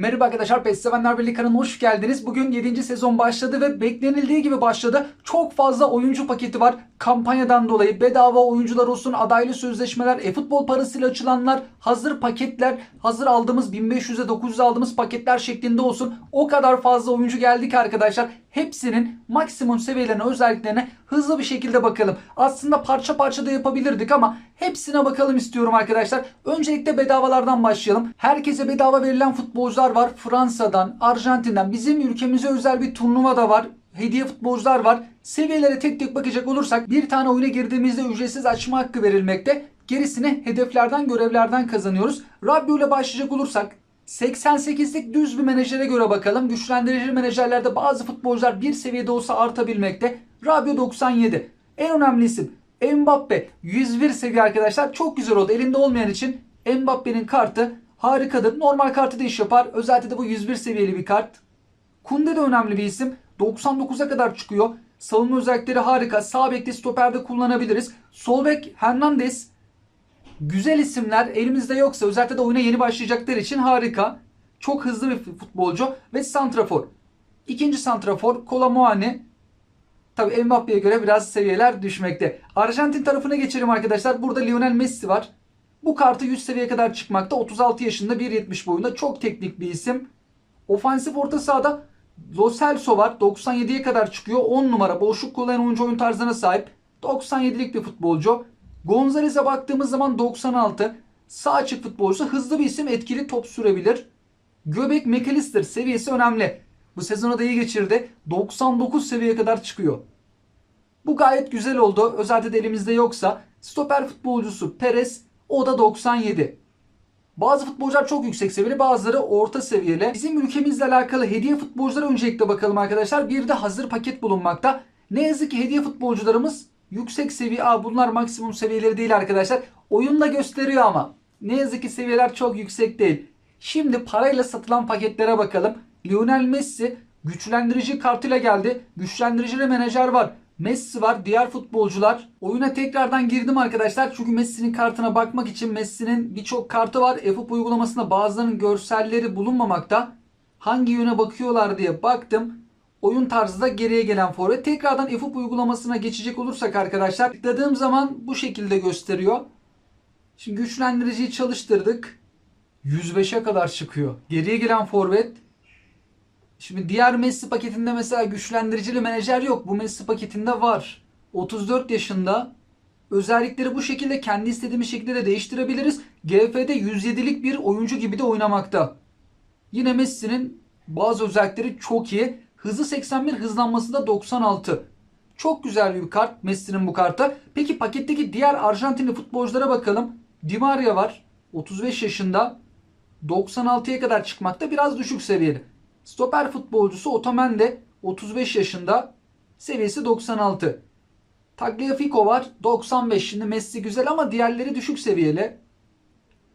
Merhaba arkadaşlar PES Sevenler Birliği kanalına hoş geldiniz. Bugün 7. sezon başladı ve beklenildiği gibi başladı. Çok fazla oyuncu paketi var. Kampanyadan dolayı bedava oyuncular olsun, adaylı sözleşmeler, e-futbol parasıyla açılanlar, hazır paketler, hazır aldığımız 1500'e 900 aldığımız paketler şeklinde olsun. O kadar fazla oyuncu geldi ki arkadaşlar. Hepsinin maksimum seviyelerine, özelliklerine hızlı bir şekilde bakalım. Aslında parça parça da yapabilirdik ama hepsine bakalım istiyorum arkadaşlar. Öncelikle bedavalardan başlayalım. Herkese bedava verilen futbolcular var. Fransa'dan, Arjantin'den, bizim ülkemize özel bir turnuva da var. Hediye futbolcular var. Seviyelere tek tek bakacak olursak bir tane oyuna girdiğimizde ücretsiz açma hakkı verilmekte. Gerisini hedeflerden, görevlerden kazanıyoruz. Rabbio ile başlayacak olursak 88'lik düz bir menajere göre bakalım. Güçlendirici menajerlerde bazı futbolcular bir seviyede olsa artabilmekte. Rabio 97. En önemli isim Mbappe 101 seviye arkadaşlar. Çok güzel oldu. Elinde olmayan için Mbappe'nin kartı harikadır. Normal kartı da iş yapar. Özellikle de bu 101 seviyeli bir kart. Kunde de önemli bir isim. 99'a kadar çıkıyor. Savunma özellikleri harika. Sağ bekte stoperde kullanabiliriz. Sol bek Hernandez güzel isimler elimizde yoksa özellikle de oyuna yeni başlayacaklar için harika. Çok hızlı bir futbolcu ve santrafor. İkinci santrafor Kolamuani. Tabi Mbappe'ye göre biraz seviyeler düşmekte. Arjantin tarafına geçelim arkadaşlar. Burada Lionel Messi var. Bu kartı 100 seviyeye kadar çıkmakta. 36 yaşında 1.70 boyunda çok teknik bir isim. Ofansif orta sahada Lo Celso var. 97'ye kadar çıkıyor. 10 numara boşluk kullanan oyuncu oyun tarzına sahip. 97'lik bir futbolcu. Gonzalez'e baktığımız zaman 96. Sağ açık futbolcusu hızlı bir isim etkili top sürebilir. Göbek McAllister seviyesi önemli. Bu sezonu da iyi geçirdi. 99 seviyeye kadar çıkıyor. Bu gayet güzel oldu. Özellikle de elimizde yoksa. Stoper futbolcusu Perez o da 97. Bazı futbolcular çok yüksek seviyeli bazıları orta seviyeli. Bizim ülkemizle alakalı hediye futbolculara öncelikle bakalım arkadaşlar. Bir de hazır paket bulunmakta. Ne yazık ki hediye futbolcularımız yüksek seviye. Aa, bunlar maksimum seviyeleri değil arkadaşlar. Oyunda gösteriyor ama. Ne yazık ki seviyeler çok yüksek değil. Şimdi parayla satılan paketlere bakalım. Lionel Messi güçlendirici kartıyla geldi. Güçlendiricili menajer var. Messi var, diğer futbolcular. Oyuna tekrardan girdim arkadaşlar. Çünkü Messi'nin kartına bakmak için Messi'nin birçok kartı var. FUP uygulamasında bazılarının görselleri bulunmamakta. Hangi yöne bakıyorlar diye baktım. Oyun tarzı da geriye gelen forvet. Tekrardan FUP uygulamasına geçecek olursak arkadaşlar. Tıkladığım zaman bu şekilde gösteriyor. Şimdi güçlendiriciyi çalıştırdık. 105'e kadar çıkıyor. Geriye gelen forvet Şimdi diğer Messi paketinde mesela güçlendiricili menajer yok. Bu Messi paketinde var. 34 yaşında. Özellikleri bu şekilde kendi istediğimiz şekilde de değiştirebiliriz. GF'de 107'lik bir oyuncu gibi de oynamakta. Yine Messi'nin bazı özellikleri çok iyi. Hızı 81, hızlanması da 96. Çok güzel bir kart Messi'nin bu kartı. Peki paketteki diğer Arjantinli futbolculara bakalım. Di Maria var. 35 yaşında. 96'ya kadar çıkmakta biraz düşük seviyeli. Stoper futbolcusu Otamendi 35 yaşında. Seviyesi 96. Tagliafico var 95. Şimdi Messi güzel ama diğerleri düşük seviyeli.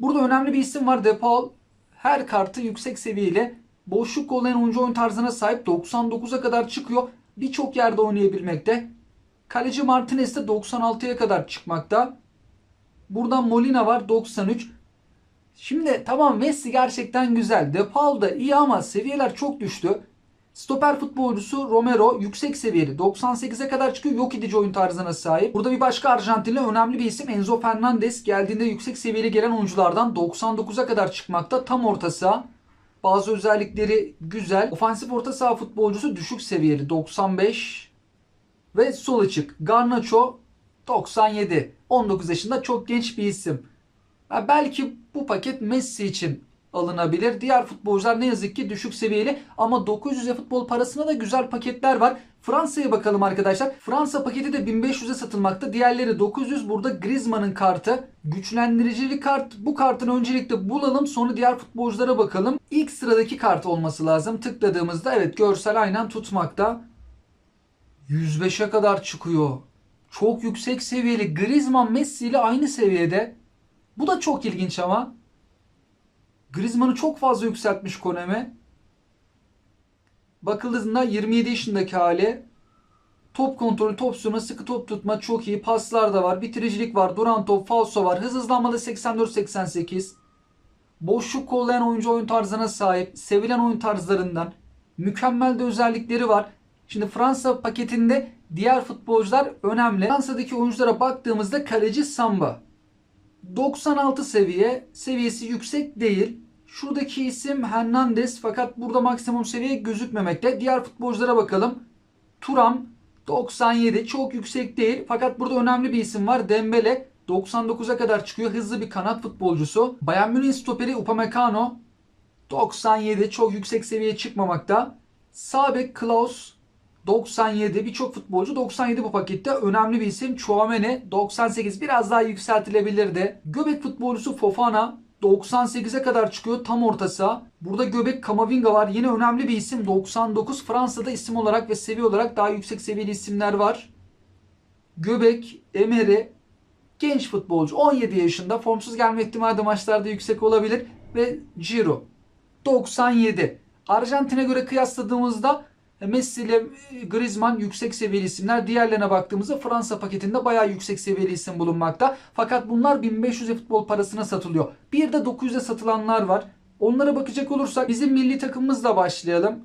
Burada önemli bir isim var De Paul. Her kartı yüksek seviyeli. Boşluk kollayan oyuncu oyun tarzına sahip 99'a kadar çıkıyor. Birçok yerde oynayabilmekte. Kaleci Martinez de 96'ya kadar çıkmakta. Buradan Molina var 93. Şimdi tamam Messi gerçekten güzel. De Paul da iyi ama seviyeler çok düştü. Stoper futbolcusu Romero yüksek seviyeli. 98'e kadar çıkıyor. Yok edici oyun tarzına sahip. Burada bir başka Arjantinli önemli bir isim Enzo Fernandez. Geldiğinde yüksek seviyeli gelen oyunculardan 99'a kadar çıkmakta. Tam orta saha. Bazı özellikleri güzel. Ofansif orta saha futbolcusu düşük seviyeli. 95 ve sol açık. Garnacho 97. 19 yaşında çok genç bir isim. Ha, belki bu paket Messi için alınabilir. Diğer futbolcular ne yazık ki düşük seviyeli ama 900 futbol parasına da güzel paketler var. Fransa'ya bakalım arkadaşlar. Fransa paketi de 1500'e satılmakta. Diğerleri 900. Burada Griezmann'ın kartı. Güçlendiricili kart. Bu kartın öncelikle bulalım. Sonra diğer futbolculara bakalım. İlk sıradaki kart olması lazım. Tıkladığımızda evet görsel aynen tutmakta. 105'e kadar çıkıyor. Çok yüksek seviyeli. Griezmann Messi ile aynı seviyede. Bu da çok ilginç ama. Griezmann'ı çok fazla yükseltmiş Konemi. Bakıldığında 27 yaşındaki hali. Top kontrolü, top sürme, sıkı top tutma çok iyi. Paslar da var. Bitiricilik var. Duran top, falso var. Hız hızlanmada 84-88. Boşluk kollayan oyuncu oyun tarzına sahip. Sevilen oyun tarzlarından. Mükemmel de özellikleri var. Şimdi Fransa paketinde diğer futbolcular önemli. Fransa'daki oyunculara baktığımızda kaleci Samba. 96 seviye. Seviyesi yüksek değil. Şuradaki isim Hernandez fakat burada maksimum seviye gözükmemekte. Diğer futbolculara bakalım. Turam 97 çok yüksek değil fakat burada önemli bir isim var. Dembele 99'a kadar çıkıyor. Hızlı bir kanat futbolcusu. Bayern Münih stoperi Upamecano 97 çok yüksek seviyeye çıkmamakta. Sağ bek Klaus 97 birçok futbolcu 97 bu pakette önemli bir isim Chouameni 98 biraz daha yükseltilebilirdi. Göbek futbolcusu Fofana 98'e kadar çıkıyor tam orta saha. Burada Göbek Kamavinga var. Yine önemli bir isim 99 Fransa'da isim olarak ve seviye olarak daha yüksek seviyeli isimler var. Göbek, Emery genç futbolcu 17 yaşında formsuz gelme ihtimali de maçlarda yüksek olabilir ve Ciro 97. Arjantin'e göre kıyasladığımızda Messi ile Griezmann yüksek seviyeli isimler. Diğerlerine baktığımızda Fransa paketinde bayağı yüksek seviyeli isim bulunmakta. Fakat bunlar 1500 futbol parasına satılıyor. Bir de 900'e satılanlar var. Onlara bakacak olursak bizim milli takımımızla başlayalım.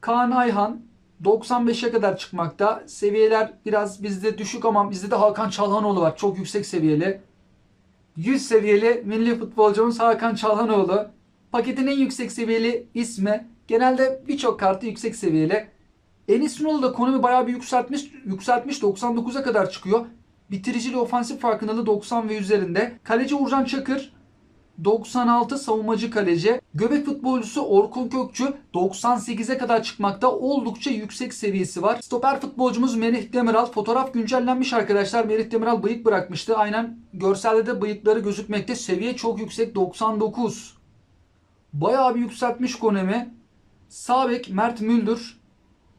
Kaan Ayhan 95'e kadar çıkmakta. Seviyeler biraz bizde düşük ama bizde de Hakan Çalhanoğlu var. Çok yüksek seviyeli. 100 seviyeli milli futbolcumuz Hakan Çalhanoğlu. Paketin en yüksek seviyeli ismi. Genelde birçok kartı yüksek seviyeli. Enis Ünal'ı da Konami bayağı bir yükseltmiş. Yükseltmiş 99'a kadar çıkıyor. Bitiricili ofansif farkındalığı 90 ve üzerinde. Kaleci Uğurcan Çakır 96 savunmacı kaleci. Göbek futbolcusu Orkun Kökçü 98'e kadar çıkmakta. Oldukça yüksek seviyesi var. Stoper futbolcumuz Merih Demiral. Fotoğraf güncellenmiş arkadaşlar. Merih Demiral bıyık bırakmıştı. Aynen görselde de bıyıkları gözükmekte. Seviye çok yüksek 99. Bayağı bir yükseltmiş Konemi. Sağ bek Mert Müldür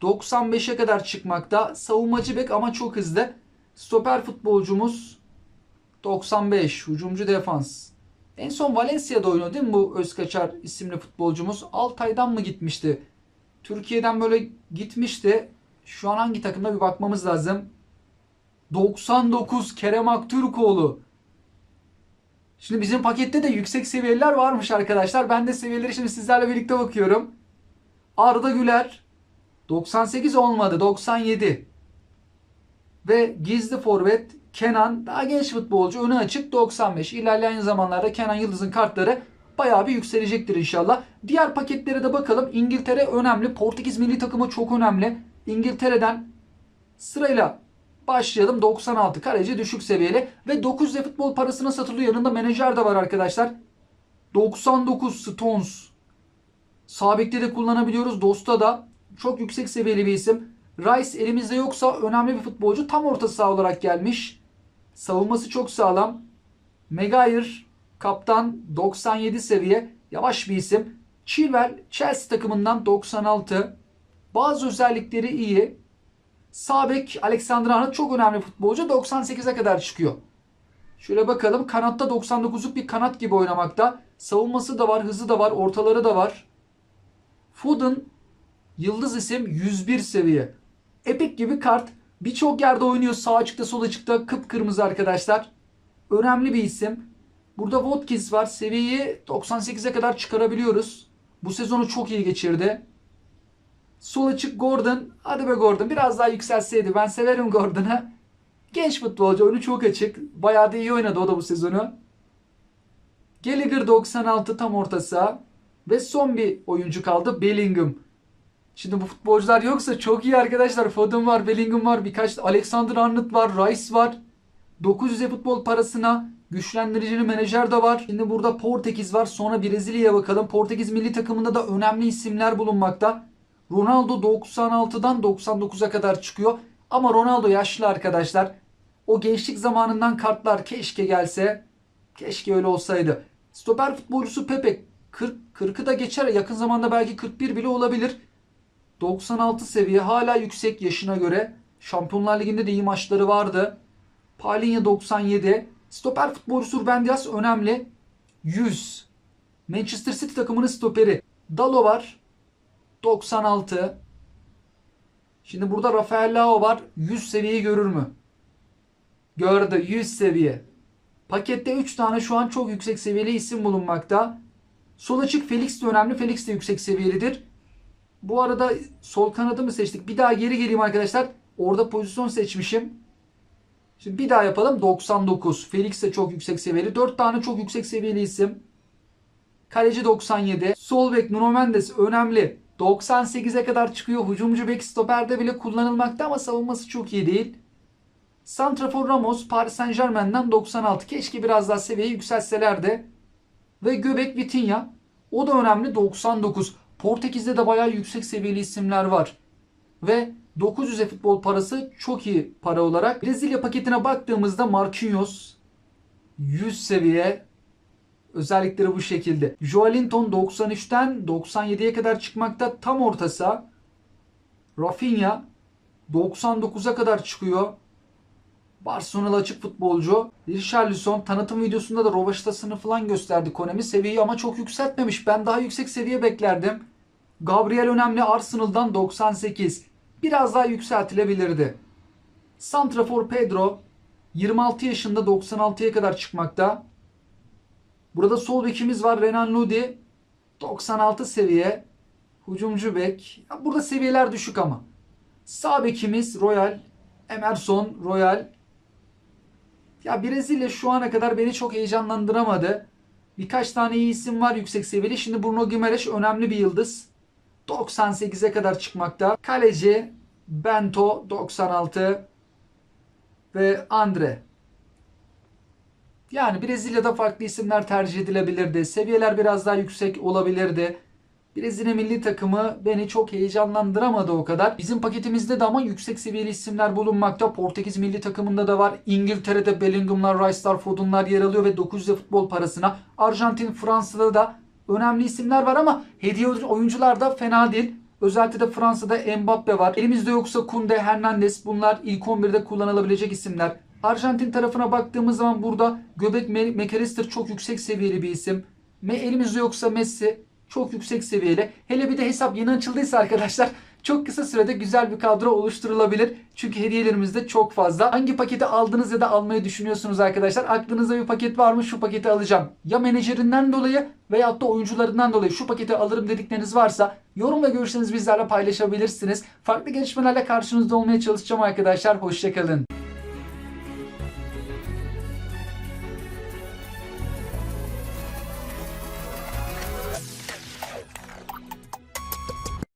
95'e kadar çıkmakta. Savunmacı bek ama çok hızlı. Stoper futbolcumuz 95. Hücumcu defans. En son Valencia'da oynuyor değil mi bu Özkaçar isimli futbolcumuz? Altay'dan mı gitmişti? Türkiye'den böyle gitmişti. Şu an hangi takımda bir bakmamız lazım. 99 Kerem Aktürkoğlu. Şimdi bizim pakette de yüksek seviyeler varmış arkadaşlar. Ben de seviyeleri şimdi sizlerle birlikte bakıyorum. Arda Güler 98 olmadı 97. Ve gizli forvet Kenan daha genç futbolcu önü açık 95. İlerleyen zamanlarda Kenan Yıldız'ın kartları bayağı bir yükselecektir inşallah. Diğer paketlere de bakalım. İngiltere önemli. Portekiz milli takımı çok önemli. İngiltere'den sırayla başlayalım. 96 kaleci düşük seviyeli ve 900 futbol parasına satılıyor. Yanında menajer de var arkadaşlar. 99 Stones. Sabek'te de kullanabiliyoruz. Dosta da çok yüksek seviyeli bir isim. Rice elimizde yoksa önemli bir futbolcu. Tam orta saha olarak gelmiş. Savunması çok sağlam. Maguire kaptan 97 seviye. Yavaş bir isim. Chilwell Chelsea takımından 96. Bazı özellikleri iyi. Sabek Alexander Arnold çok önemli futbolcu. 98'e kadar çıkıyor. Şöyle bakalım. Kanatta 99'luk bir kanat gibi oynamakta. Savunması da var, hızı da var, ortaları da var. Foden yıldız isim 101 seviye. Epic gibi kart. Birçok yerde oynuyor. Sağ açıkta sol açıkta kıpkırmızı arkadaşlar. Önemli bir isim. Burada Watkins var. Seviyeyi 98'e kadar çıkarabiliyoruz. Bu sezonu çok iyi geçirdi. Sol açık Gordon. Hadi be Gordon biraz daha yükselseydi. Ben severim Gordon'ı. Genç futbolcu. Önü çok açık. Bayağı da iyi oynadı o da bu sezonu. Gallagher 96 tam orta saha. Ve son bir oyuncu kaldı. Bellingham. Şimdi bu futbolcular yoksa çok iyi arkadaşlar. Foden var, Bellingham var, birkaç Alexander Arnold var, Rice var. 900 futbol parasına güçlendiricili menajer de var. Şimdi burada Portekiz var. Sonra Brezilya'ya bakalım. Portekiz milli takımında da önemli isimler bulunmakta. Ronaldo 96'dan 99'a kadar çıkıyor. Ama Ronaldo yaşlı arkadaşlar. O gençlik zamanından kartlar keşke gelse. Keşke öyle olsaydı. Stoper futbolcusu Pepe 40 40'ı da geçer. Yakın zamanda belki 41 bile olabilir. 96 seviye hala yüksek yaşına göre. Şampiyonlar Ligi'nde de iyi maçları vardı. Palinha 97. Stoper futbolcusu Ruben Dias önemli. 100. Manchester City takımının stoperi. Dalo var. 96. Şimdi burada Rafael Leao var. 100 seviyeyi görür mü? Gördü. 100 seviye. Pakette 3 tane şu an çok yüksek seviyeli isim bulunmakta. Sol açık Felix de önemli. Felix de yüksek seviyelidir. Bu arada sol kanadı mı seçtik? Bir daha geri geleyim arkadaşlar. Orada pozisyon seçmişim. Şimdi bir daha yapalım. 99. Felix de çok yüksek seviyeli. 4 tane çok yüksek seviyeli isim. Kaleci 97. Sol bek Nuno Mendes önemli. 98'e kadar çıkıyor. Hücumcu bek stoperde bile kullanılmakta ama savunması çok iyi değil. Santrafor Ramos Paris Saint Germain'den 96. Keşke biraz daha seviyeyi yükseltselerdi. Ve Göbek Vitinha. O da önemli 99. Portekiz'de de bayağı yüksek seviyeli isimler var. Ve 900'e futbol parası çok iyi para olarak. Brezilya paketine baktığımızda Marquinhos 100 seviye özellikleri bu şekilde. Joelinton 93'ten 97'ye kadar çıkmakta tam ortası. Rafinha 99'a kadar çıkıyor. Barcelona'lı açık futbolcu. Richarlison tanıtım videosunda da rovaştasını falan gösterdi Konemi. Seviyeyi ama çok yükseltmemiş. Ben daha yüksek seviye beklerdim. Gabriel önemli Arsenal'dan 98. Biraz daha yükseltilebilirdi. Santrafor Pedro 26 yaşında 96'ya kadar çıkmakta. Burada sol bekimiz var Renan Lodi 96 seviye. Hücumcu bek. Burada seviyeler düşük ama. Sağ bekimiz Royal. Emerson Royal. Ya Brezilya şu ana kadar beni çok heyecanlandıramadı. Birkaç tane iyi isim var yüksek seviyeli. Şimdi Bruno Gimenez önemli bir yıldız. 98'e kadar çıkmakta. Kaleci Bento 96 ve Andre. Yani Brezilya'da farklı isimler tercih edilebilirdi. Seviyeler biraz daha yüksek olabilirdi. Brezilya milli takımı beni çok heyecanlandıramadı o kadar. Bizim paketimizde de ama yüksek seviyeli isimler bulunmakta. Portekiz milli takımında da var. İngiltere'de Bellingham'lar, Rice'lar, Foden'lar yer alıyor ve 900 futbol parasına. Arjantin, Fransa'da da önemli isimler var ama hediye oyuncular da fena değil. Özellikle de Fransa'da Mbappe var. Elimizde yoksa Kunde, Hernandez bunlar ilk 11'de kullanılabilecek isimler. Arjantin tarafına baktığımız zaman burada Göbek McAllister çok yüksek seviyeli bir isim. Elimizde yoksa Messi çok yüksek seviyeli. Hele bir de hesap yeni açıldıysa arkadaşlar çok kısa sürede güzel bir kadro oluşturulabilir. Çünkü hediyelerimiz de çok fazla. Hangi paketi aldınız ya da almayı düşünüyorsunuz arkadaşlar? Aklınızda bir paket var mı? Şu paketi alacağım. Ya menajerinden dolayı veyahut da oyuncularından dolayı şu paketi alırım dedikleriniz varsa yorum ve görüşlerinizi bizlerle paylaşabilirsiniz. Farklı gelişmelerle karşınızda olmaya çalışacağım arkadaşlar. Hoşçakalın.